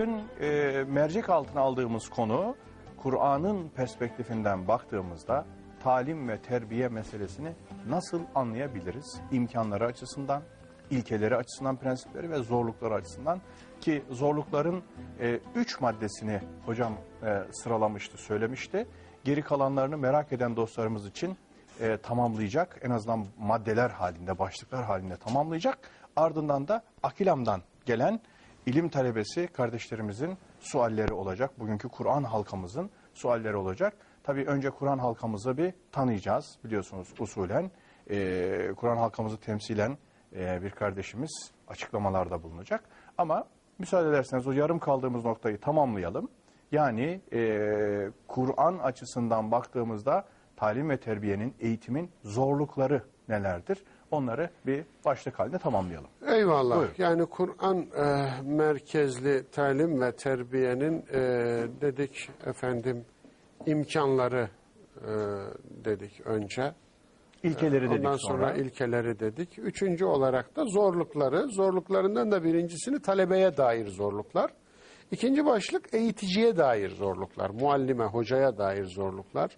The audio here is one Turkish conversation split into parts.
Bugün e, mercek altına aldığımız konu Kur'an'ın perspektifinden baktığımızda talim ve terbiye meselesini nasıl anlayabiliriz? İmkanları açısından, ilkeleri açısından, prensipleri ve zorlukları açısından ki zorlukların e, üç maddesini hocam e, sıralamıştı, söylemişti. Geri kalanlarını merak eden dostlarımız için e, tamamlayacak. En azından maddeler halinde, başlıklar halinde tamamlayacak. Ardından da Akilam'dan gelen ilim talebesi kardeşlerimizin sualleri olacak. Bugünkü Kur'an halkamızın sualleri olacak. Tabii önce Kur'an halkamızı bir tanıyacağız. Biliyorsunuz usulen e, Kur'an halkamızı temsilen e, bir kardeşimiz açıklamalarda bulunacak. Ama müsaade ederseniz o yarım kaldığımız noktayı tamamlayalım. Yani e, Kur'an açısından baktığımızda talim ve terbiyenin, eğitimin zorlukları nelerdir? Onları bir başlık halinde tamamlayalım. Eyvallah. Buyurun. Yani Kur'an e, merkezli talim ve terbiyenin e, dedik efendim imkanları e, dedik önce. İlkeleri dedik Ondan sonra. sonra ilkeleri dedik. Üçüncü olarak da zorlukları. Zorluklarından da birincisini talebeye dair zorluklar. İkinci başlık eğiticiye dair zorluklar. Muallime, hocaya dair zorluklar.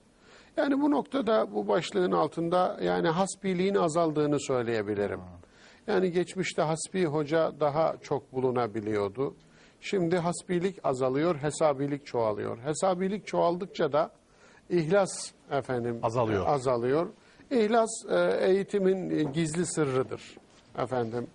Yani bu noktada bu başlığın altında yani hasbiliğin azaldığını söyleyebilirim. Yani geçmişte hasbi hoca daha çok bulunabiliyordu. Şimdi hasbilik azalıyor, hesabilik çoğalıyor. Hesabilik çoğaldıkça da ihlas efendim Azalıyor. azalıyor. İhlas e, eğitimin e, gizli sırrıdır efendim.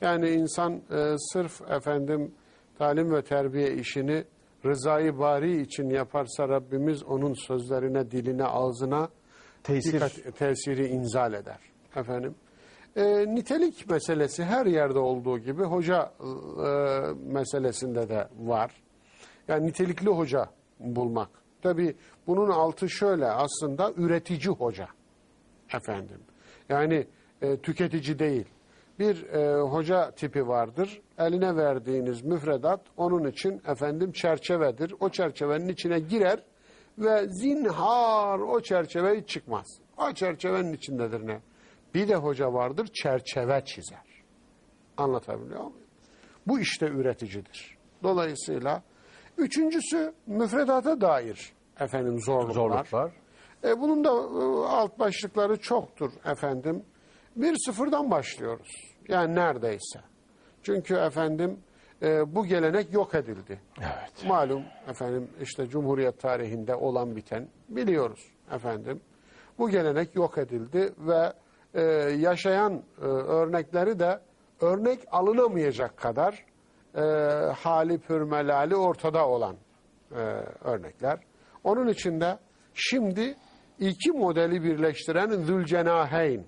Yani insan e, sırf efendim talim ve terbiye işini rızayı bari için yaparsa Rabbimiz onun sözlerine, diline, ağzına Tesir. dikkat- tesiri inzal eder efendim. E, nitelik meselesi her yerde olduğu gibi hoca e, meselesinde de var. Yani nitelikli hoca bulmak. Tabii bunun altı şöyle aslında üretici hoca efendim. Yani e, tüketici değil. Bir e, hoca tipi vardır. Eline verdiğiniz müfredat onun için efendim çerçevedir. O çerçevenin içine girer ve zinhar o çerçeve hiç çıkmaz. O çerçevenin içindedir ne? Bir de hoca vardır çerçeve çizer. Anlatabiliyor muyum? Bu işte üreticidir. Dolayısıyla üçüncüsü müfredata dair efendim zorluklar. Zorluklar. E, bunun da e, alt başlıkları çoktur efendim. Bir sıfırdan başlıyoruz. Yani neredeyse. Çünkü efendim e, bu gelenek yok edildi. Evet. Malum efendim işte Cumhuriyet tarihinde olan biten biliyoruz efendim. Bu gelenek yok edildi ve e, yaşayan e, örnekleri de örnek alınamayacak kadar e, hali pürmelali ortada olan e, örnekler. Onun için de şimdi iki modeli birleştiren Zülcenaheyn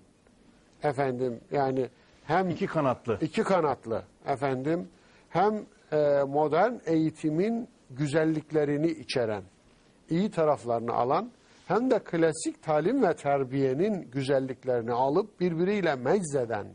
efendim yani hem İki kanatlı. iki kanatlı efendim hem e, modern eğitimin güzelliklerini içeren iyi taraflarını alan hem de klasik talim ve terbiyenin güzelliklerini alıp birbiriyle meczeden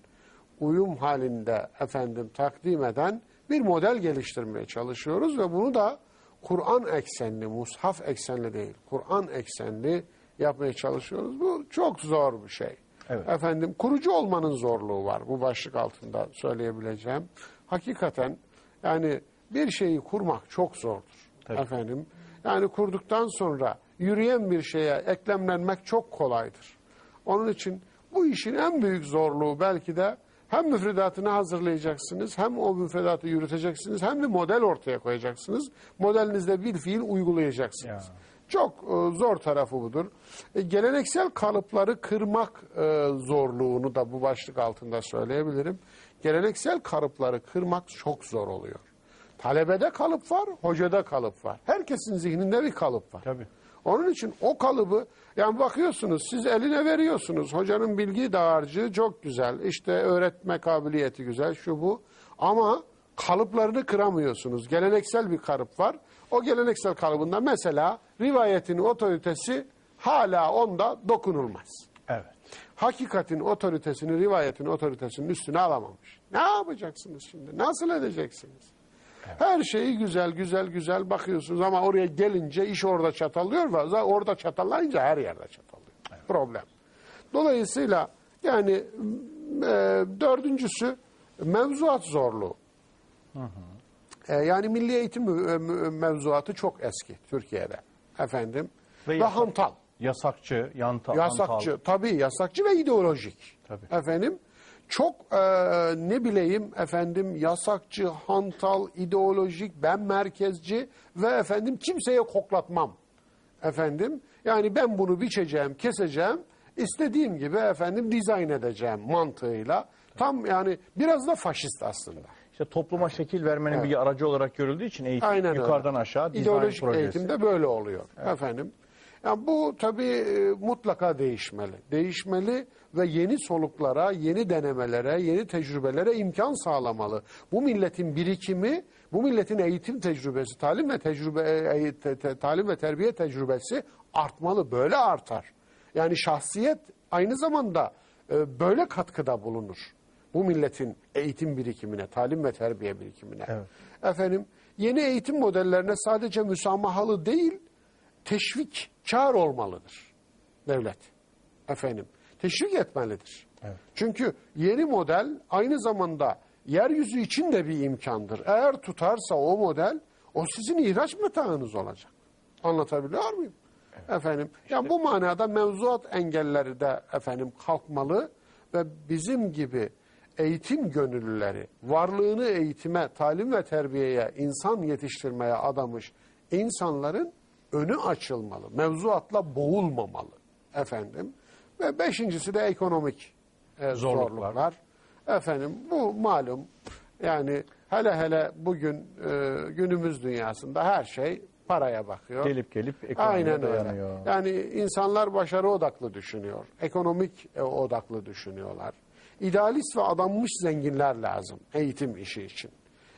uyum halinde efendim takdim eden bir model geliştirmeye çalışıyoruz ve bunu da Kur'an eksenli, mushaf eksenli değil, Kur'an eksenli yapmaya çalışıyoruz. Bu çok zor bir şey. Evet. Efendim kurucu olmanın zorluğu var bu başlık altında söyleyebileceğim. Hakikaten yani bir şeyi kurmak çok zordur. Tabii. Efendim yani kurduktan sonra yürüyen bir şeye eklemlenmek çok kolaydır. Onun için bu işin en büyük zorluğu belki de hem müfredatını hazırlayacaksınız, hem o müfredatı yürüteceksiniz, hem bir model ortaya koyacaksınız. Modelinizde bir fiil uygulayacaksınız. Ya. Çok e, zor tarafı budur. E, geleneksel kalıpları kırmak e, zorluğunu da bu başlık altında söyleyebilirim. Geleneksel kalıpları kırmak çok zor oluyor. Talebede kalıp var, hocada kalıp var. Herkesin zihninde bir kalıp var. Tabii. Onun için o kalıbı yani bakıyorsunuz siz eline veriyorsunuz. Hocanın bilgi dağarcığı çok güzel. İşte öğretme kabiliyeti güzel şu bu. Ama kalıplarını kıramıyorsunuz. Geleneksel bir kalıp var. O geleneksel kalıbında mesela rivayetin otoritesi hala onda dokunulmaz. Evet. Hakikatin otoritesini, rivayetin otoritesinin üstüne alamamış. Ne yapacaksınız şimdi? Nasıl edeceksiniz? Her şeyi güzel güzel güzel bakıyorsunuz ama oraya gelince iş orada çatallıyor ve orada çatallayınca her yerde çatallıyor. Problem. Dolayısıyla yani e, dördüncüsü mevzuat zorluğu. E, yani milli eğitim mü- mevzuatı çok eski Türkiye'de. Efendim. Ve, yasak- hantal. Yasakçı, yanta, Yasakçı, hantal. tabii yasakçı ve ideolojik. Tabii. Efendim çok e, ne bileyim efendim yasakçı, hantal, ideolojik, ben merkezci ve efendim kimseye koklatmam. Efendim yani ben bunu biçeceğim, keseceğim, istediğim gibi efendim dizayn edeceğim mantığıyla. Tam yani biraz da faşist aslında. İşte topluma şekil vermenin bir aracı olarak görüldüğü için eğitim Aynen öyle. yukarıdan aşağı dizayn İdeolojik projesi. eğitimde böyle oluyor efendim. Yani bu tabii e, mutlaka değişmeli. Değişmeli ve yeni soluklara, yeni denemelere, yeni tecrübelere imkan sağlamalı. Bu milletin birikimi, bu milletin eğitim tecrübesi, talim ve tecrübe e, te- te- talim ve terbiye tecrübesi artmalı. Böyle artar. Yani şahsiyet aynı zamanda e, böyle katkıda bulunur. Bu milletin eğitim birikimine, talim ve terbiye birikimine. Evet. Efendim yeni eğitim modellerine sadece müsamahalı değil, teşvik, çağır olmalıdır devlet. Efendim, teşvik etmelidir. Çünkü yeni model aynı zamanda yeryüzü için de bir imkandır. Eğer tutarsa o model, o sizin ihraç metağınız olacak. Anlatabiliyor muyum? Efendim, yani bu manada mevzuat engelleri de efendim kalkmalı ve bizim gibi eğitim gönüllüleri, varlığını eğitime, talim ve terbiyeye, insan yetiştirmeye adamış insanların önü açılmalı. Mevzuatla boğulmamalı efendim. Ve beşincisi de ekonomik e, Zorluklar. zorluklar. Efendim bu malum yani hele hele bugün e, günümüz dünyasında her şey paraya bakıyor. Gelip gelip ekonomiye Aynen dayanıyor. öyle. Yani insanlar başarı odaklı düşünüyor. Ekonomik e, odaklı düşünüyorlar. İdealist ve adanmış zenginler lazım eğitim işi için.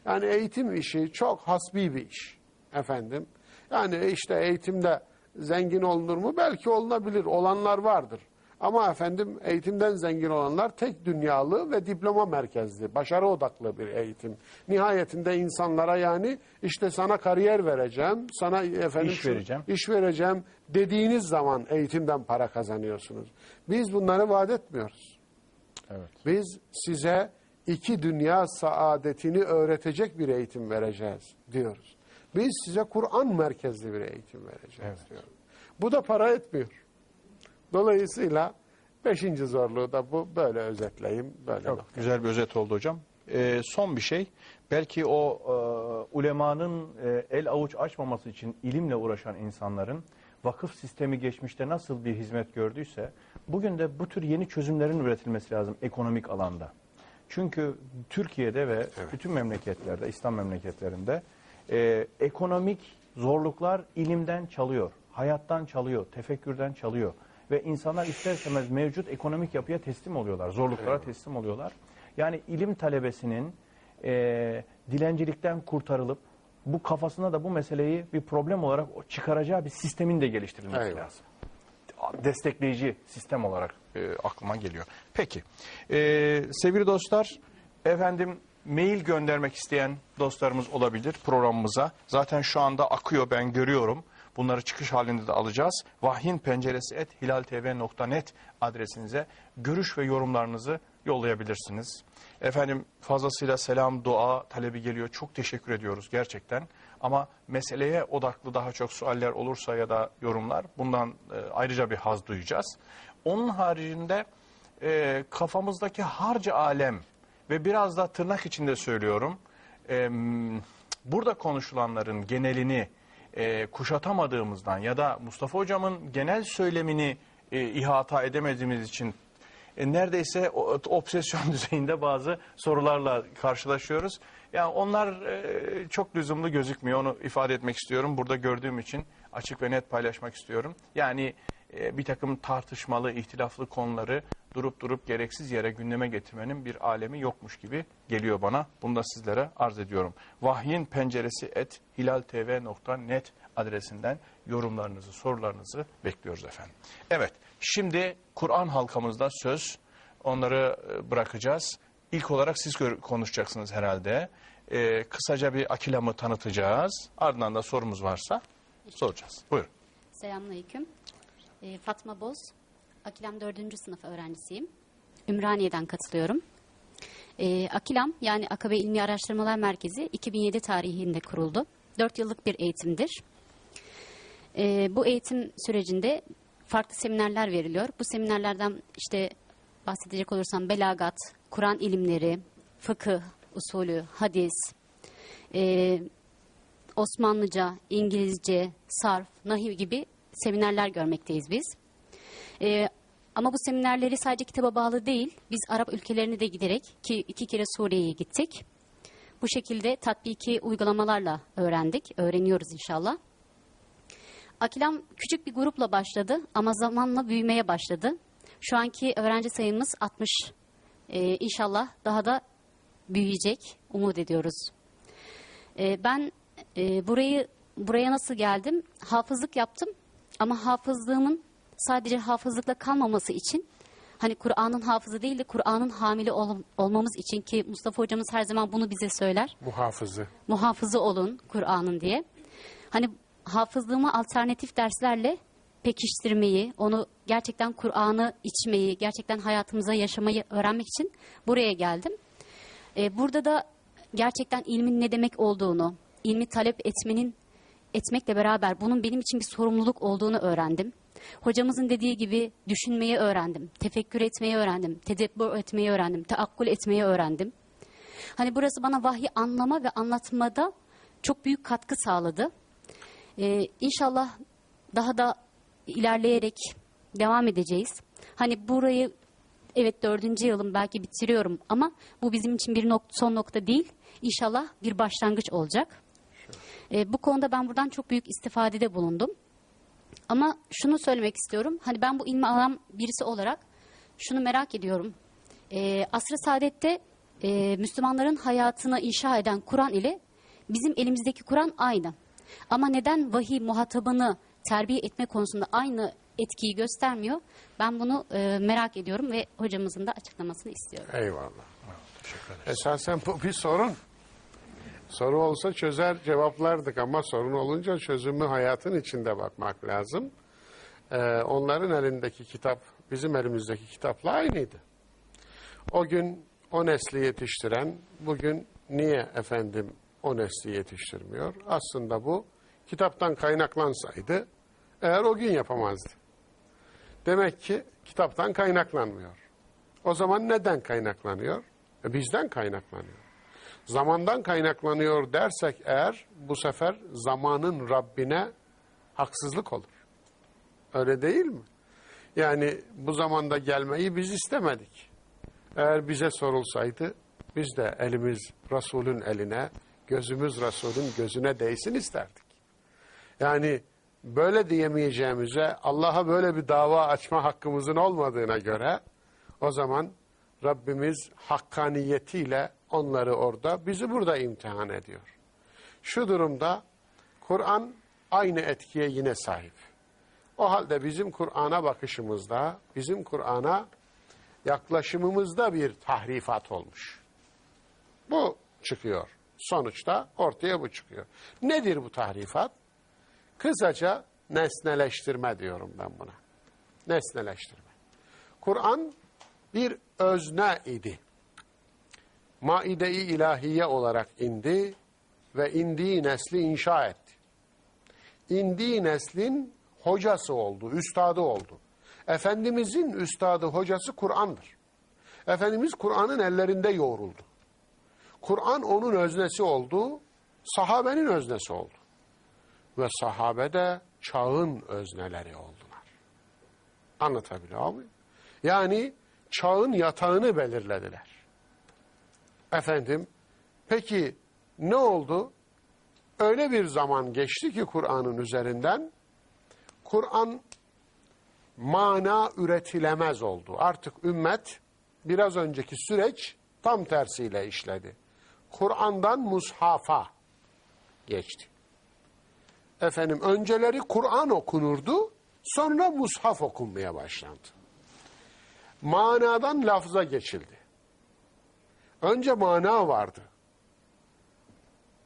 Yani eğitim işi çok hasbi bir iş efendim. Yani işte eğitimde zengin olunur mu? Belki olunabilir. Olanlar vardır. Ama efendim eğitimden zengin olanlar tek dünyalı ve diploma merkezli, başarı odaklı bir eğitim. Nihayetinde insanlara yani işte sana kariyer vereceğim, sana efendim İş vereceğim. iş vereceğim dediğiniz zaman eğitimden para kazanıyorsunuz. Biz bunları vaat etmiyoruz. Evet. Biz size iki dünya saadetini öğretecek bir eğitim vereceğiz diyoruz. Biz size Kur'an merkezli bir eğitim vereceğiz diyoruz. Bu da para etmiyor. Dolayısıyla beşinci zorluğu da bu. Böyle özetleyeyim. Böyle Çok nokta. güzel bir özet oldu hocam. Ee, son bir şey. Belki o e, ulemanın e, el avuç açmaması için ilimle uğraşan insanların vakıf sistemi geçmişte nasıl bir hizmet gördüyse bugün de bu tür yeni çözümlerin üretilmesi lazım ekonomik alanda. Çünkü Türkiye'de ve bütün memleketlerde, İslam memleketlerinde e, ekonomik zorluklar ilimden çalıyor, hayattan çalıyor, tefekkürden çalıyor. Ve insanlar ister istemez mevcut ekonomik yapıya teslim oluyorlar, zorluklara teslim oluyorlar. Yani ilim talebesinin e, dilencilikten kurtarılıp bu kafasına da bu meseleyi bir problem olarak çıkaracağı bir sistemin de geliştirilmesi Eyvallah. lazım destekleyici sistem olarak e, aklıma geliyor. Peki, e, sevgili dostlar, efendim mail göndermek isteyen dostlarımız olabilir programımıza. Zaten şu anda akıyor ben görüyorum. Bunları çıkış halinde de alacağız. Vahyin penceresi et hilaltv.net adresinize görüş ve yorumlarınızı yollayabilirsiniz. Efendim fazlasıyla selam, dua talebi geliyor. Çok teşekkür ediyoruz gerçekten. Ama meseleye odaklı daha çok sualler olursa ya da yorumlar bundan e, ayrıca bir haz duyacağız. Onun haricinde e, kafamızdaki harca alem ve biraz da tırnak içinde söylüyorum. e, burada konuşulanların genelini e, kuşatamadığımızdan ya da Mustafa Hocam'ın genel söylemini e, ihata edemediğimiz için e, neredeyse obsesyon düzeyinde bazı sorularla karşılaşıyoruz. Yani onlar e, çok lüzumlu gözükmüyor. Onu ifade etmek istiyorum. Burada gördüğüm için açık ve net paylaşmak istiyorum. Yani e, bir takım tartışmalı, ihtilaflı konuları durup durup gereksiz yere gündeme getirmenin bir alemi yokmuş gibi geliyor bana. Bunu da sizlere arz ediyorum. Vahyin penceresi et hilaltv.net adresinden yorumlarınızı, sorularınızı bekliyoruz efendim. Evet, şimdi Kur'an halkamızda söz. Onları e, bırakacağız. İlk olarak siz konuşacaksınız herhalde. E, kısaca bir akilamı tanıtacağız. Ardından da sorumuz varsa soracağız. Buyurun. Selamünaleyküm. Ee, Fatma Boz, Akilem 4. sınıf öğrencisiyim. Ümraniye'den katılıyorum. E, Akilam yani Akabe İlmi Araştırmalar Merkezi 2007 tarihinde kuruldu. 4 yıllık bir eğitimdir. E, bu eğitim sürecinde farklı seminerler veriliyor. Bu seminerlerden işte bahsedecek olursam belagat, Kur'an ilimleri, fıkıh usulü, hadis, e, Osmanlıca, İngilizce, sarf, nahiv gibi seminerler görmekteyiz biz. E, ama bu seminerleri sadece kitaba bağlı değil, biz Arap ülkelerine de giderek ki iki kere Suriye'ye gittik. Bu şekilde tatbiki uygulamalarla öğrendik, öğreniyoruz inşallah. Akilam küçük bir grupla başladı ama zamanla büyümeye başladı. Şu anki öğrenci sayımız 60. Ee, inşallah daha da büyüyecek, umut ediyoruz. Ee, ben e, burayı buraya nasıl geldim? Hafızlık yaptım ama hafızlığımın sadece hafızlıkla kalmaması için hani Kur'an'ın hafızı değil de Kur'an'ın hamili ol- olmamız için ki Mustafa hocamız her zaman bunu bize söyler Muhafızı. muhafızı olun Kur'an'ın diye. Hani hafızlığımı alternatif derslerle pekiştirmeyi, onu gerçekten Kur'an'ı içmeyi, gerçekten hayatımıza yaşamayı öğrenmek için buraya geldim. Ee, burada da gerçekten ilmin ne demek olduğunu, ilmi talep etmenin etmekle beraber bunun benim için bir sorumluluk olduğunu öğrendim. Hocamızın dediği gibi düşünmeyi öğrendim, tefekkür etmeyi öğrendim, tedebbür etmeyi öğrendim, taakkul etmeyi öğrendim. Hani burası bana vahyi anlama ve anlatmada çok büyük katkı sağladı. Ee, inşallah daha da ilerleyerek devam edeceğiz. Hani burayı evet dördüncü yılım belki bitiriyorum ama bu bizim için bir nok- son nokta değil. İnşallah bir başlangıç olacak. Ee, bu konuda ben buradan çok büyük istifadede bulundum. Ama şunu söylemek istiyorum. Hani ben bu ilmi alan birisi olarak şunu merak ediyorum. Ee, Asr-ı Saadet'te e, Müslümanların hayatını inşa eden Kur'an ile bizim elimizdeki Kur'an aynı. Ama neden vahiy muhatabını terbiye etme konusunda aynı etkiyi göstermiyor? Ben bunu e, merak ediyorum ve hocamızın da açıklamasını istiyorum. Eyvallah. Esasen bu bir sorun. Soru olsa çözer cevaplardık ama sorun olunca çözümü hayatın içinde bakmak lazım. Ee, onların elindeki kitap bizim elimizdeki kitapla aynıydı. O gün o nesli yetiştiren bugün niye efendim o nesli yetiştirmiyor? Aslında bu kitaptan kaynaklansaydı eğer o gün yapamazdı. Demek ki kitaptan kaynaklanmıyor. O zaman neden kaynaklanıyor? E, bizden kaynaklanıyor. Zamandan kaynaklanıyor dersek eğer bu sefer zamanın Rabbine haksızlık olur. Öyle değil mi? Yani bu zamanda gelmeyi biz istemedik. Eğer bize sorulsaydı biz de elimiz Resul'ün eline, gözümüz Resul'ün gözüne değsin isterdik. Yani böyle diyemeyeceğimize, Allah'a böyle bir dava açma hakkımızın olmadığına göre o zaman Rabbimiz hakkaniyetiyle onları orada, bizi burada imtihan ediyor. Şu durumda Kur'an aynı etkiye yine sahip. O halde bizim Kur'an'a bakışımızda, bizim Kur'an'a yaklaşımımızda bir tahrifat olmuş. Bu çıkıyor. Sonuçta ortaya bu çıkıyor. Nedir bu tahrifat? Kısaca nesneleştirme diyorum ben buna. Nesneleştirme. Kur'an bir özne idi. Maide-i ilahiye olarak indi ve indiği nesli inşa etti. İndiği neslin hocası oldu, üstadı oldu. Efendimizin üstadı, hocası Kur'an'dır. Efendimiz Kur'an'ın ellerinde yoğruldu. Kur'an onun öznesi oldu, sahabenin öznesi oldu. Ve sahabe de çağın özneleri oldular. Anlatabiliyor muyum? Yani çağın yatağını belirlediler. Efendim, peki ne oldu? Öyle bir zaman geçti ki Kur'an'ın üzerinden, Kur'an mana üretilemez oldu. Artık ümmet biraz önceki süreç tam tersiyle işledi. Kur'an'dan mushafa geçti. Efendim önceleri Kur'an okunurdu, sonra mushaf okunmaya başlandı. Manadan lafza geçildi. Önce mana vardı.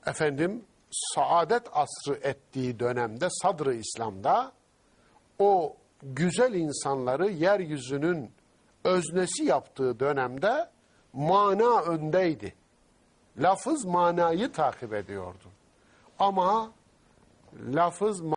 Efendim saadet asrı ettiği dönemde sadrı İslam'da o güzel insanları yeryüzünün öznesi yaptığı dönemde mana öndeydi. Lafız manayı takip ediyordu. Ama lafız